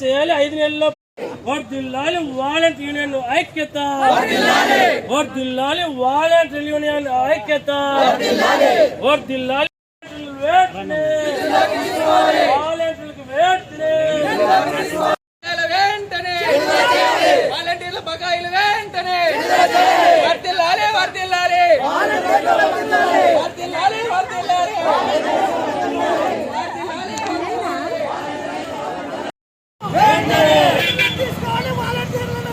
చేయాలి ఐదు నెలల్లో వర్దిల్లాలి వాలంటీర్ యూనియన్ ఐక్యత వర్దిల్లాలి వాలంటీర్ యూనియన్ ఐక్యత వర్దిల్లాలి వెంటనే వాలంటీర్ల బకాయిలు వెంటనే వర్దిల్లాలి వర్దిల్లాలి వర్దిల్లాలి వర్దిల్లాలి తీసుకోవాలి వాలంటీర్లను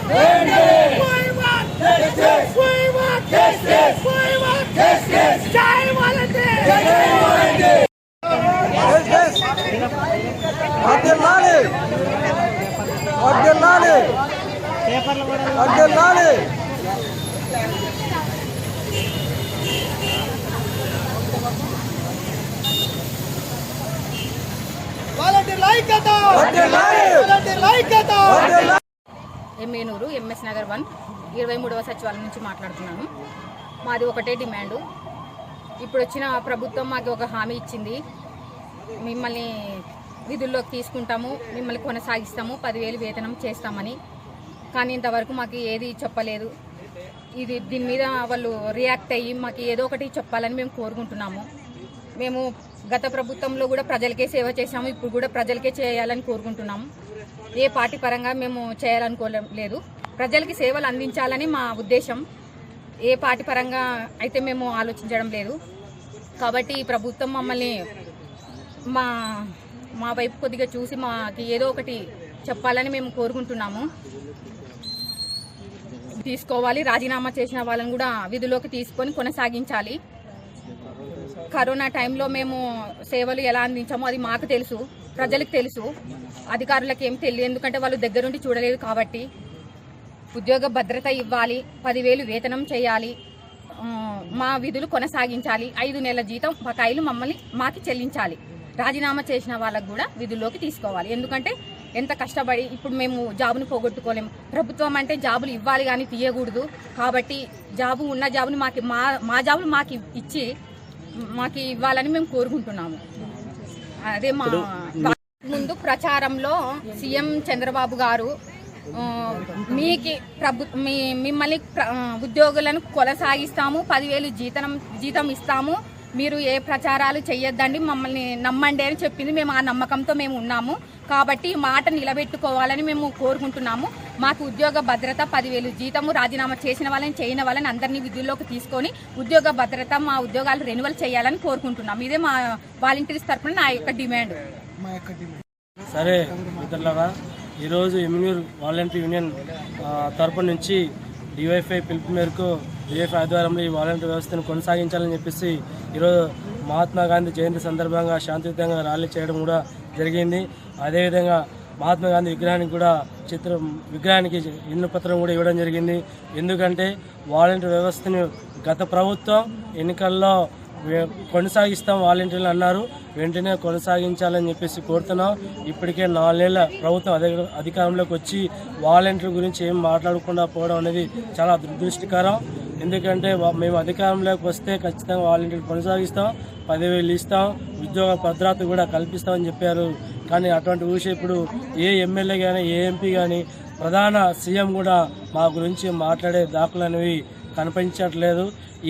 We want justice. We want justice. We want justice. జై వాలంటీర్ వర్దిల్లాలి వర్దిల్లాలి వర్దిల్లాలి వాలంటీర్ల ఐక్యత వర్దిల్లాలి వాలంటీర్ల ఐక్యత వర్దిల్లాలి ఎమ్మెనూరు ఎంఎస్ నగర్ వన్ ఇరవై మూడవ సచివాలయం నుంచి మాట్లాడుతున్నాను. మాది ఒకటే డిమాండు. ఇప్పుడు వచ్చిన ప్రభుత్వం మాకు ఒక హామీ ఇచ్చింది. మిమ్మల్ని విధుల్లోకి తీసుకుంటాము మిమ్మల్ని కొనసాగిస్తాము పదివేలు వేతనం చేస్తామని. కానీ ఇంతవరకు మాకు ఏది చెప్పలేదు. ఇది దీని మీద వాళ్ళు రియాక్ట్ అయ్యి మాకు ఏదో ఒకటి చెప్పాలని మేము కోరుకుంటున్నాము. మేము గత ప్రభుత్వంలో కూడా ప్రజలకే సేవ చేశాము. ఇప్పుడు కూడా ప్రజలకే చేయాలని కోరుకుంటున్నాము. ఏ పార్టీ పరంగా మేము చేయాలనుకోలేదు. ప్రజలకి సేవలు అందించాలని మా ఉద్దేశం. ఏ పార్టీ పరంగా అయితే మేము ఆలోచించడం లేదు. కాబట్టి ప్రభుత్వం మమ్మల్ని మా మా వైపు కొద్దిగా చూసి మాకు ఏదో ఒకటి చెప్పాలని మేము కోరుకుంటున్నాము. తీసుకోవాలి రాజీనామా చేసిన వాళ్ళని కూడా విధులోకి తీసుకొని కొనసాగించాలి. కరోనా టైంలో మేము సేవలు ఎలా అందించామో అది మాకు తెలుసు ప్రజలకు తెలుసు. అధికారులకు ఏం తెలియదు ఎందుకంటే వాళ్ళు దగ్గరుండి చూడలేదు కాబట్టి. ఉద్యోగ భద్రత ఇవ్వాలి పదివేలు వేతనం చేయాలి మా విధులు కొనసాగించాలి ఐదు నెలల జీతం బకాయిలు మమ్మల్ని మాకి చెల్లించాలి. రాజీనామా చేసిన వాళ్ళకు కూడా విధుల్లోకి తీసుకోవాలి. ఎందుకంటే ఎంత కష్టపడి ఇప్పుడు మేము జాబును పోగొట్టుకోలేము. ప్రభుత్వం అంటే జాబులు ఇవ్వాలి కానీ తీయకూడదు. కాబట్టి జాబు ఉన్న జాబుని మాకు మా మా జాబులు మాకు ఇచ్చి మాకు ఇవ్వాలని మేము కోరుకుంటున్నాము. అదే మా ముందు ప్రచారంలో సీఎం చంద్రబాబు గారు మీకి ప్రభు మీ మిమ్మల్ని ఉద్యోగులను కొనసాగిస్తాము పదివేలు జీతం జీతం ఇస్తాము మీరు ఏ ప్రచారాలు చెయ్యొద్దండి మమ్మల్ని నమ్మండి అని చెప్పింది మేము ఆ నమ్మకంతో మేము ఉన్నాము. కాబట్టి ఈ మాట నిలబెట్టుకోవాలని మేము కోరుకుంటున్నాము. మాకు ఉద్యోగ భద్రత పదివేలు జీతము రాజీనామా చేసిన వాళ్ళని చేయని వాళ్ళని అందరినీ విధుల్లోకి తీసుకొని ఉద్యోగ భద్రత మా ఉద్యోగాలు రెన్యువల్ చేయాలని కోరుకుంటున్నాం ఇదే మా వాలంటీర్స్ తరఫున నా యొక్క డిమాండ్. సరే మిత్రులారా ఈరోజు ఎమ్యూర్ వాలంటీర్ యూనియన్ తరపు నుంచి డివైఫై పిలుపు మేరకు బీఎఫ్ ఆధ్వర్యంలో ఈ వాలంటీర్ వ్యవస్థను కొనసాగించాలని చెప్పేసి ఈరోజు మహాత్మా గాంధీ జయంతి సందర్భంగా శాంతియుతంగా ర్యాలీ చేయడం కూడా జరిగింది. అదేవిధంగా మహాత్మా గాంధీ విగ్రహానికి కూడా చిత్రం విగ్రహానికి ఇన్ను పత్రం కూడా ఇవ్వడం జరిగింది. ఎందుకంటే వాలంటీర్ వ్యవస్థను గత ప్రభుత్వం ఎన్నికల్లో కొనసాగిస్తాం వాలంటీర్లు అన్నారు. వెంటనే కొనసాగించాలని చెప్పేసి కోరుతున్నాం. ఇప్పటికే నాలుగేళ్ళ ప్రభుత్వం అధికారంలోకి వచ్చి వాలంటీర్ గురించి ఏం మాట్లాడకుండా పోవడం అనేది చాలా దురదృష్టకరం. ఎందుకంటే మేము అధికారంలోకి వస్తే ఖచ్చితంగా వాలంటీర్ కొనసాగిస్తాం పదివేలు ఇస్తాం ఉద్యోగ భద్రత కూడా కల్పిస్తామని చెప్పారు. కానీ అటువంటి ఊష ఇప్పుడు ఏ ఎమ్మెల్యే కానీ ఏ ఎంపీ కానీ ప్రధాన సీఎం కూడా మా గురించి మాట్లాడే దాఖలు అనేవి కనిపించట్లేదు.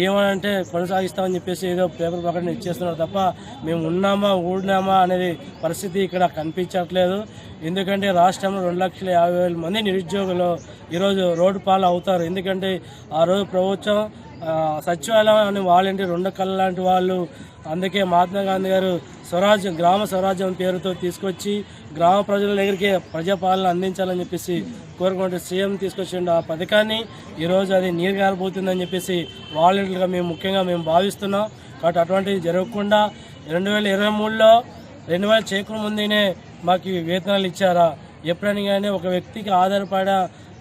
ఏమనంటే కొనసాగిస్తామని చెప్పేసి ఏదో పేపర్ ప్రకటన ఇచ్చేస్తున్నారు తప్ప మేము ఉన్నామా ఊడినామా అనేది పరిస్థితి ఇక్కడ కనిపించట్లేదు. ఎందుకంటే రాష్ట్రంలో రెండు లక్షల యాభై వేల మంది నిరుద్యోగులు ఈరోజు రోడ్డు పాలు అవుతారు. ఎందుకంటే ఆ రోజు ప్రభుత్వం సచివాలయం అని రెండు కళ్ళ లాంటి వాళ్ళు. అందుకే మహాత్మా గాంధీ గారు స్వరాజ్యం గ్రామ స్వరాజ్యం పేరుతో తీసుకొచ్చి గ్రామ ప్రజల దగ్గరికి ప్రజాపాలన అందించాలని చెప్పేసి కోరుకుంటే సీఎం తీసుకొచ్చిండు ఆ పథకాన్ని. ఈరోజు అది నీరు గారిపోతుందని చెప్పేసి వాలంటీర్గా మేము ముఖ్యంగా మేము భావిస్తున్నాం. కాబట్టి అటువంటిది జరగకుండా రెండు వేల ఇరవై మూడులో రెండు వేల చేకూరు ముందునే మాకు వేతనాలు ఇచ్చారా? ఎప్పుడైనా కానీ ఒక వ్యక్తికి ఆధారపడ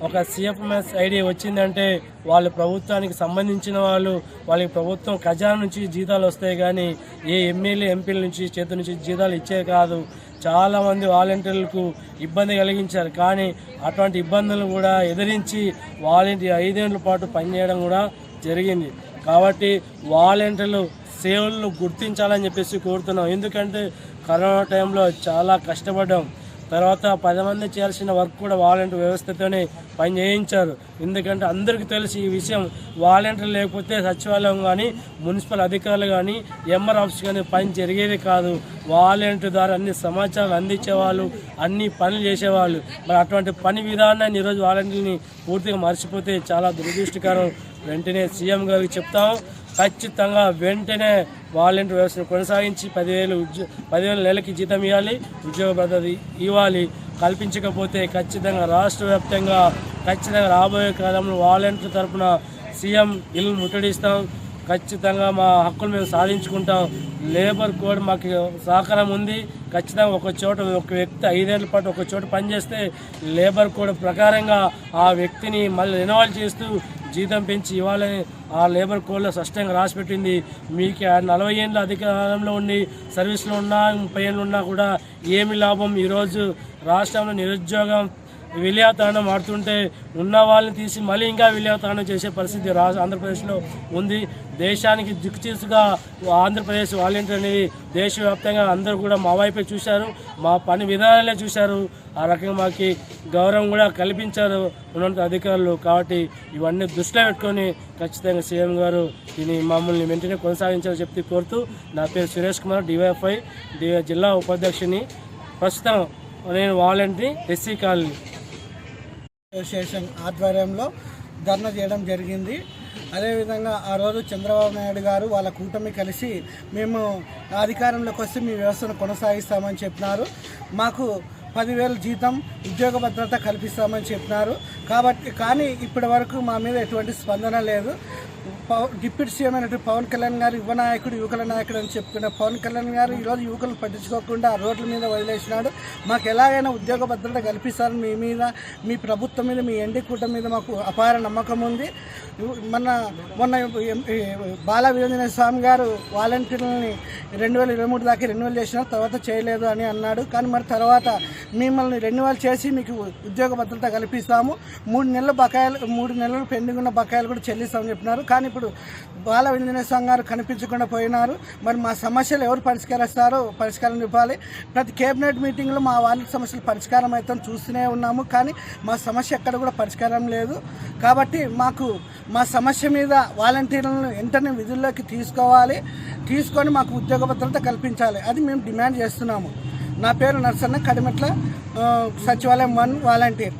ఒక సిఎఫ్ఎంఎస్ ఐడి వచ్చిందంటే వాళ్ళు ప్రభుత్వానికి సంబంధించిన వాళ్ళు వాళ్ళకి ప్రభుత్వం ఖజానా నుంచి జీతాలు వస్తాయి కానీ ఏ ఎమ్మెల్యే ఎంపీల నుంచి చేతి నుంచి జీతాలు ఇచ్చే కాదు. చాలామంది వాలంటీర్లకు ఇబ్బంది కలిగించారు. కానీ అటువంటి ఇబ్బందులు కూడా ఎదిరించి వాలంటీర్ ఐదేళ్ళ పాటు పనిచేయడం కూడా జరిగింది. కాబట్టి వాలంటీర్లు సేవలను గుర్తించాలని చెప్పేసి కోరుతున్నాం. ఎందుకంటే కరోనా టైంలో చాలా కష్టపడ్డాం. తర్వాత పది మంది చేయాల్సిన వర్క్ కూడా వాలంటీర్ వ్యవస్థతోనే పని చేయించారు. ఎందుకంటే అందరికీ తెలిసి ఈ విషయం వాలంటీర్ లేకపోతే సచివాలయం కానీ మున్సిపల్ అధికారులు కానీ ఎంఆర్ ఆఫీస్ కానీ పని జరిగేది కాదు. వాలంటీర్ ద్వారా అన్ని సమాచారం అందించేవాళ్ళు అన్ని పనులు చేసేవాళ్ళు. మరి అటువంటి పని విధానాన్ని ఈరోజు వాలంటీర్ని పూర్తిగా మర్చిపోతే చాలా దురదృష్టకరం. వెంటనే సీఎం గారికి చెప్తాం. ఖచ్చితంగా వెంటనే వాలంటీర్ వ్యవస్థను కొనసాగించి పదివేలు ఉద్యో పదివేల నెలకి జీతం ఇవ్వాలి ఉద్యోగ భద్రత ఇవ్వాలి. కల్పించకపోతే ఖచ్చితంగా రాష్ట్ర వ్యాప్తంగా ఖచ్చితంగా రాబోయే కాలంలో వాలంటీర్ తరపున సీఎం ఇల్లు ముట్టడిస్తాం. ఖచ్చితంగా మా హక్కులు మేము సాధించుకుంటాం. లేబర్ కోడ్ మాకు సహకారం ఉంది. ఖచ్చితంగా ఒక చోట ఒక వ్యక్తి ఐదేళ్ళ పాటు ఒక చోట పనిచేస్తే లేబర్ కోడ్ ప్రకారంగా ఆ వ్యక్తిని మళ్ళీ రెనోవల్ చేస్తూ జీతం పెంచి ఇవ్వాలని ఆ లేబర్ కోడ్లో స్పష్టంగా రాసిపెట్టింది. మీకు ఆ నలభై ఏళ్ళ అధికారంలో ఉండి సర్వీస్లో ఉన్నా ముప్పై ఏళ్ళు ఉన్నా కూడా ఏమి లాభం? ఈరోజు రాష్ట్రంలో నిరుద్యోగం విలియాతాండం ఆడుతుంటే ఉన్న వాళ్ళని తీసి మళ్ళీ ఇంకా విలియాతాండం చేసే పరిస్థితి రా ఆంధ్రప్రదేశ్లో ఉంది. దేశానికి దిక్చీసుగా ఆంధ్రప్రదేశ్ వాలంటీర్ అనేది దేశవ్యాప్తంగా అందరూ కూడా మా వైపే చూశారు. మా పని విధానాలే చూశారు. ఆ రకంగా మాకు గౌరవం కూడా కల్పించారు ఉన్నంత అధికారులు కాబట్టి ఇవన్నీ దృష్టిలో పెట్టుకొని ఖచ్చితంగా సీఎం గారు దీన్ని మమ్మల్ని వెంటనే కొనసాగించాలని చెప్పి కోరుతూ నా పేరు సురేష్ కుమార్ డివైఎఫ్ఐ జిల్లా ఉపాధ్యక్షుని. ప్రస్తుతం నేను వాలంటీ ఎస్సీ కాలనీ. అసోసియేషన్ ఆధ్వర్యంలో ధర్నా చేయడం జరిగింది. అదేవిధంగా ఆ రోజు చంద్రబాబు నాయుడు గారు వాళ్ళ కూటమి కలిసి మేము అధికారంలోకి వస్తే మీ వ్యవస్థను కొనసాగిస్తామని చెప్పినారు. మాకు పదివేల జీతం ఉద్యోగ భద్రత కల్పిస్తామని చెప్పినారు. కాబట్టి కానీ ఇప్పటి వరకు మా మీద ఎటువంటి స్పందన లేదు. పవ- డిప్యూటీ సీఎం అయినటువంటి పవన్ కళ్యాణ్ గారు యువ నాయకుడు యువకుల నాయకుడు అని చెప్పుకున్న పవన్ కళ్యాణ్ గారు ఈరోజు యువకులను పట్టించుకోకుండా ఆ రోడ్ల మీద వదిలేసినాడు. మాకు ఎలాగైనా ఉద్యోగ భద్రత కల్పిస్తారని మీ మీద మీ ప్రభుత్వం మీద మీ ఎండి కూటమి మీద మాకు అపార నమ్మకం ఉంది. మొన్న మొన్న బాల వీరేంద్ర స్వామి గారు వాలంటీర్లని రెండు వేల ఇరవై మూడు దాకా రెన్యువల్ చేసిన తర్వాత చేయలేదు అని అన్నాడు. కానీ మరి తర్వాత మిమ్మల్ని రెన్యువల్ చేసి మీకు ఉద్యోగ భద్రత కల్పిస్తాము. మూడు నెలల బకాయిలు మూడు నెలలు పెండింగ్ ఉన్న బకాయిలు కూడా చెల్లిస్తామని చెప్పినారు. కానీ ఇప్పుడు బాల వీరేంద్ర స్వామి గారు కనిపించకుండా పోయినారు. మరి మా సమస్యలు ఎవరు పరిష్కరిస్తారో పరిష్కారం ఇవ్వాలి ప్రతి కేబినెట్ మీటింగ్లో మా వాళ్ళ సమస్యలు పరిష్కారం అవుతాం చూస్తూనే ఉన్నాము. కానీ మా సమస్య ఎక్కడ కూడా పరిష్కారం లేదు. కాబట్టి మాకు మా సమస్య మీద వాలంటీర్లను వెంటనే విధుల్లోకి తీసుకోవాలి. తీసుకొని మాకు ఉద్యోగ భద్రత కల్పించాలి. అది మేము డిమాండ్ చేస్తున్నాము. నా పేరు నర్సన్న కడిమెట్ల సచివాలయం వన్ వాలంటీర్.